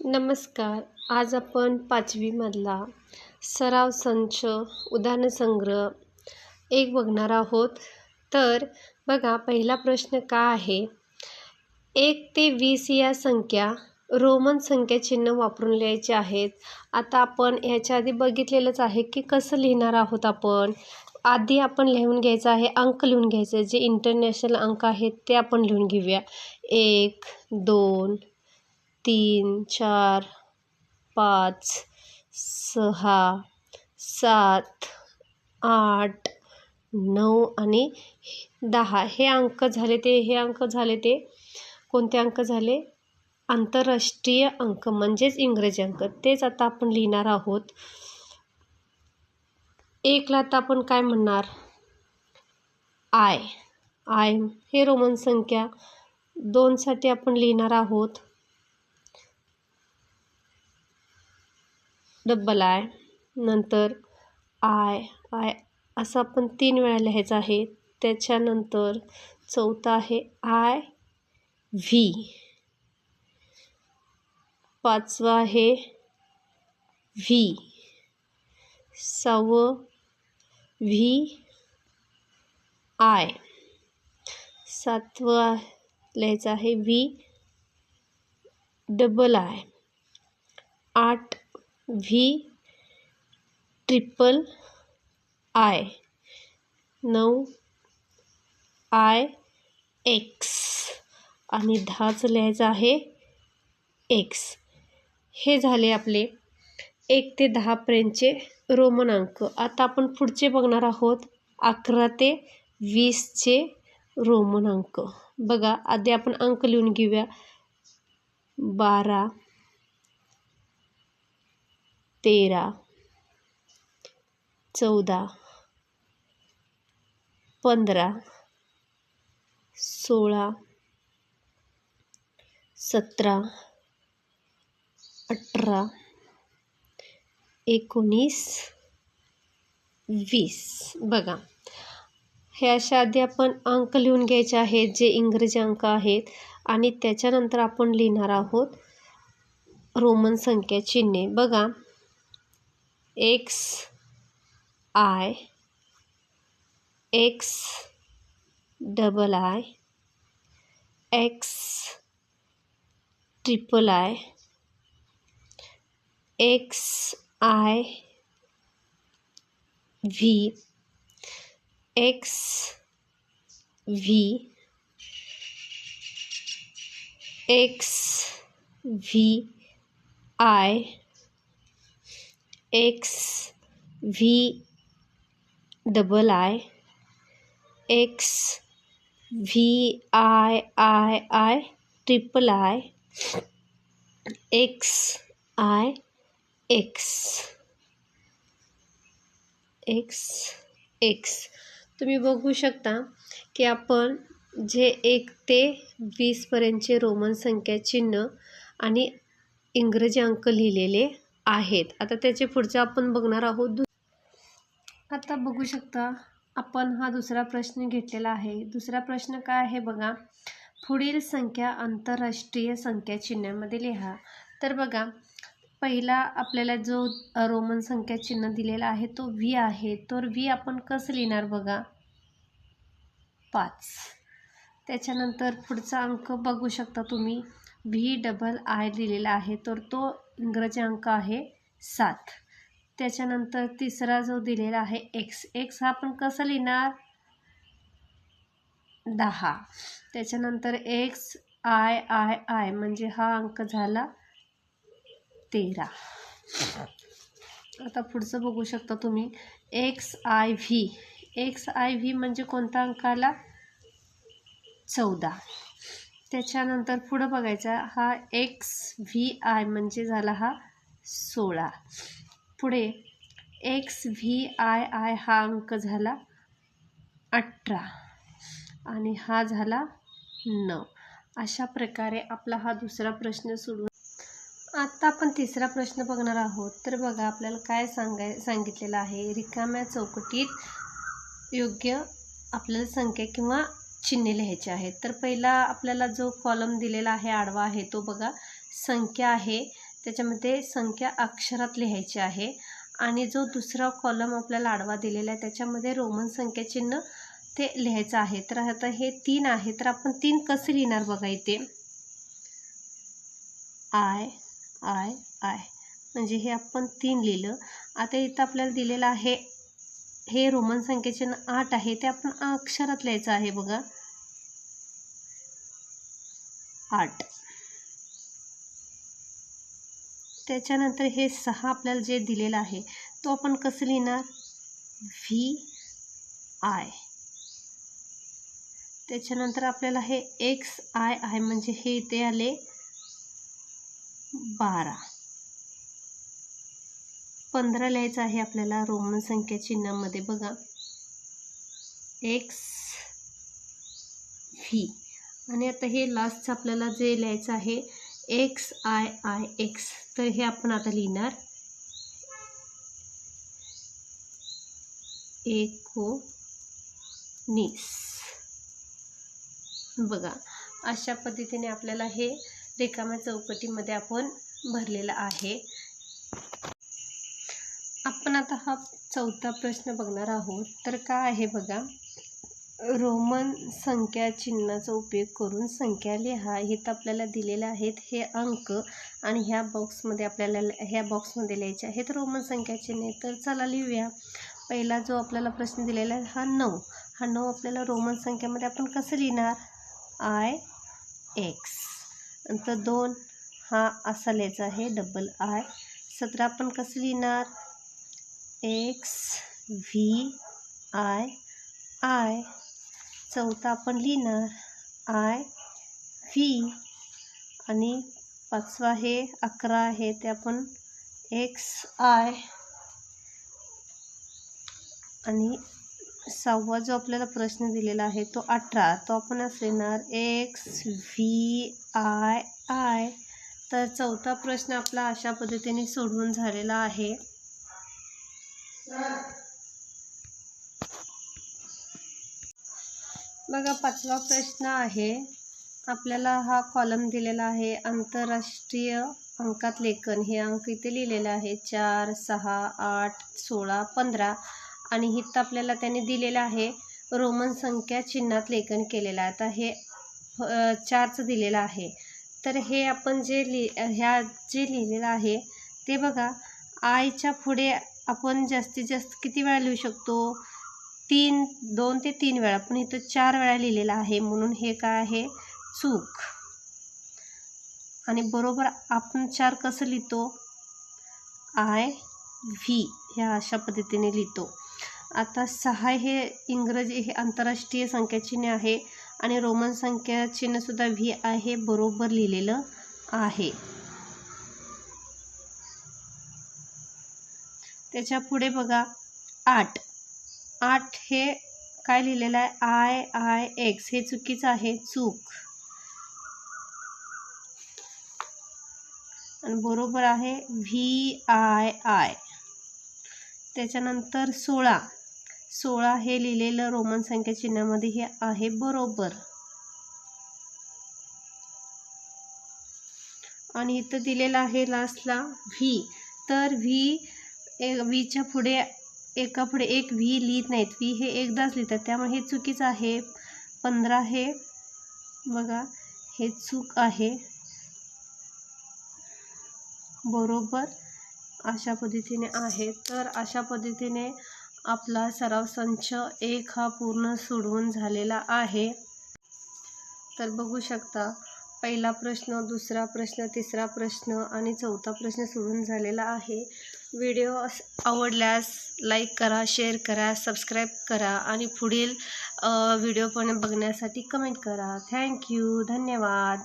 नमस्कार. आज आपण पाचवीमधला सराव संच उदाहरणसंग्रह एक बघणार आहोत. तर बघा पहिला प्रश्न का आहे? एक ते वीस या संख्या रोमन संख्या चिन्ह वापरून लिहायचे आहेत. आता आपण ह्याच्या आधी बघितलेलंच आहे की कसं लिहिणार आहोत आपण. आधी आपण लिहून घ्यायचं आहे अंक लिहून घ्यायचे जे इंटरनॅशनल अंक आहेत ते आपण लिहून घेऊया. एक दोन तीन चार पाच सहा सात आठ नऊ आणि दहा. हे अंक झाले ते हे अंक झाले ते. कोणते अंक झाले? आंतरराष्ट्रीय अंक म्हणजेच इंग्रजी अंक. तेच आता आपण लिहिणार आहोत. एकला आता आपण काय म्हणणार? आय. आय हे रोमन संख्या. दोनसाठी आपण लिहिणार आहोत. डबल आय नंतर आय आय असं आपण तीन वेळा लिहायचं आहे. त्याच्यानंतर चौथा आहे आय व्ही. पाचवा आहे व्ही. सहावं व्ही आय. सातवं लिहायचं आहे व्ही डबल आय. आठ व्ही ट्रिपल आय नऊ आय एक्स आणि दहाचं लिहायचं आहे एक्स. हे झाले आपले एक ते दहापर्यंतचे रोमन अंक आता आपण पुढचे बघणार आहोत अकरा ते वीसचे रोमन अंक बघा आधी आपण अंक लिहून घेऊया. बारा तेरा चौदा पंधरा सोळा सतरा अठरा एकोणीस वीस. बघा हे अशा आधी आपण अंक लिहून घ्यायचे आहेत जे इंग्रजी अंक आहेत. आणि त्याच्यानंतर आपण लिहिणार आहोत रोमन संख्या चिन्हे. बघा x i x double i x triple i x i v x v x v i X V double I X V I I I triple I X I X X X तुम्ही बघू शकता की आपण जे एक ते वीसपर्यंतचे Roman संख्या चिन्ह आणि इंग्रजी अंक लिहिलेले आहेत. आता त्याचे पुढचे आपण बघणार आहोत. आता बघू शकता आपण हा दुसरा प्रश्न घेतलेला आहे. दुसरा प्रश्न काय आहे बघा. पुढील संख्या आंतरराष्ट्रीय संख्या चिन्हामध्ये लिहा. तर बघा पहिला आपल्याला जो रोमन संख्या चिन्ह दिलेला आहे तो व्ही आहे. तर व्ही आपण कसं लिहिणार बघा? पाच. त्याच्यानंतर पुढचा अंक बघू शकता तुम्ही. व्ही डबल आय लिहिलेला आहे. तर तो इंग्रजी अंक आहे सात. त्याच्यानंतर तिसरा जो दिलेला आहे एक्स एक्स हा आपण कसं लिहिणार? दहा. त्याच्यानंतर एक्स आय आय आय म्हणजे हा अंक झाला तेरा. आता पुढचं बघू शकता तुम्ही. X I V X I V म्हणजे कोणता अंक आला चौदा. त्याच्यानंतर पुढं बघायचा हा एक्स व्ही आय म्हणजे झाला हा सोळा. पुढे एक्स व्ही आय आय हा अंक झाला अठरा आणि हा झाला नऊ. अशा प्रकारे आपला हा दुसरा प्रश्न सोडून आत्ता आपण तिसरा प्रश्न बघणार आहोत. तर बघा आपल्याला काय सांगाय सांगितलेलं आहे? रिकाम्या चौकटीत योग्य आपल्याला संख्या किंवा चिन्हे लिहायचे आहेत. तर पहिला आपल्याला जो कॉलम दिलेला आहे आडवा आहे तो बघा. संख्या आहे. त्याच्यामध्ये संख्या अक्षरात लिहायची आहे. आणि जो दुसरा कॉलम आपल्याला आडवा दिलेला आहे त्याच्यामध्ये रोमन संख्या चिन्ह ते लिहायचं आहे. तर आता हे तीन आहे. तर आपण तीन कसे लिहिणार बघा इथे? I I I. म्हणजे हे आपण तीन लिहिलं. आता इथं आपल्याला दिलेलं आहे हे रोमन संख्येचे आठ आहे ते आपण अक्षरात लिहायचं आहे बघा. आठ. त्याच्यानंतर हे सहा आपल्याला जे दिलेलं आहे तो आपण कसं लिहिणार? व्ही आय त्याच्यानंतर आपल्याला हे एक्स आय आहे म्हणजे हे इथे आले बारा. पंधरा लिहायचं आहे आपल्याला रोमन संख्या चिन्हामध्ये. बघा. एक्स व्ही आणि आता हे लास्टचं आपल्याला जे लिहायचं आहे एक्स आय आय एक्स तर हे आपण आता लिहिणार. एकोणीस. बघा. अशा पद्धतीने आपल्याला हे रिकाम्या चौकटीमध्ये आपण भरलेलं आहे. आपण आता हा चौथा प्रश्न बघणार आहोत. तर काय आहे बघा? रोमन संख्या चिन्हाचा उपयोग करून संख्या लिहा. इथं आपल्याला दिलेले आहेत हे अंक आणि ह्या बॉक्समध्ये आपल्याला ह्या बॉक्समध्ये लिहायचे आहेत रोमन संख्या चिन्ह. तर चला लिहूया. पहिला जो आपल्याला प्रश्न दिलेला आहे हा नऊ. हा नऊ आपल्याला रोमन संख्यामध्ये आपण कसं लिहिणार? I X. नंतर दोन हा असा लिहायचा आहे डबल आय. सतरा आपण कसं लिहिणार? एक्स व्ही आय आय चौथा आपण लिहिणार आय व्ही आणि पाचवा हे अकरा आहे ते आपण एक्स आय आणि सहावा जो आपल्याला प्रश्न दिलेला आहे तो अठरा. तो आपण असं येणार एक्स व्ही आय आय तर चौथा प्रश्न आपला अशा पद्धतीने सोडवून झालेला आहे. बघा पाचवा प्रश्न आहे. आपल्याला हा कॉलम दिलेला आहे. आंतरराष्ट्रीय अंकात लेखन. हे अंक इथे लिहिलेलं आहे. चार सहा आठ सोळा पंधरा. आणि इथं आपल्याला त्याने दिलेलं आहे. रोमन संख्या चिन्हात लेखन केलेलं आहे. आता हे चारचं दिलेलं आहे. तर हे आपण जे लि ह्या जे लिहिलेलं आहे ते बघा. आयच्या पुढे आपण जास्तीत जास्त किती वेळा लिहू शकतो? तीन दोन ते तीन वेळा. पण इथं चार वेळा लिहिलेलं आहे. म्हणून हे काय आहे? चूक. आणि बरोबर आपण चार कसं लिहितो? आय व्ही ह्या अशा पद्धतीने लिहितो. आता सहा हे इंग्रजी हे आंतरराष्ट्रीय संख्या चिन्ह आहे. आणि रोमन संख्या चिन्हसुद्धा व्ही आहे. बरोबर लिहिलेलं आहे. त्याच्या पुढे बघा आठ. आठ हे काय लिहिलेलं आहे? I I X. हे चुकीचं आहे. चूक. आणि बरोबर आहे व्ही आय आय. त्याच्यानंतर सोळा. सोळा हे लिहिलेलं रोमन संख्या चिन्हामध्ये हे आहे बरोबर. आणि इथं दिलेलं आहे लास्टला व्ही. तर व्ही ए व्हीच्या पुढे एका पुढे एक व्ही लिहित नाहीत. व्ही हे एकदाच लिहितात. त्यामुळे हे चुकीचं आहे. पंधरा हे बघा हे चूक आहे. बरोबर अशा पद्धतीने आहे. तर अशा पद्धतीने आपला सराव संच एक हा पूर्ण सोडवून झालेला आहे. तर बघू शकता पहिला प्रश्न दुसरा प्रश्न तिसरा प्रश्न आणि चौथा प्रश्न सोडून झालेला आहे. व्हिडिओ आवडल्यास लाईक करा शेअर करा सबस्क्राईब करा आणि पुढील व्हिडिओ पण बघण्यासाठी कमेंट करा. थँक्यू धन्यवाद.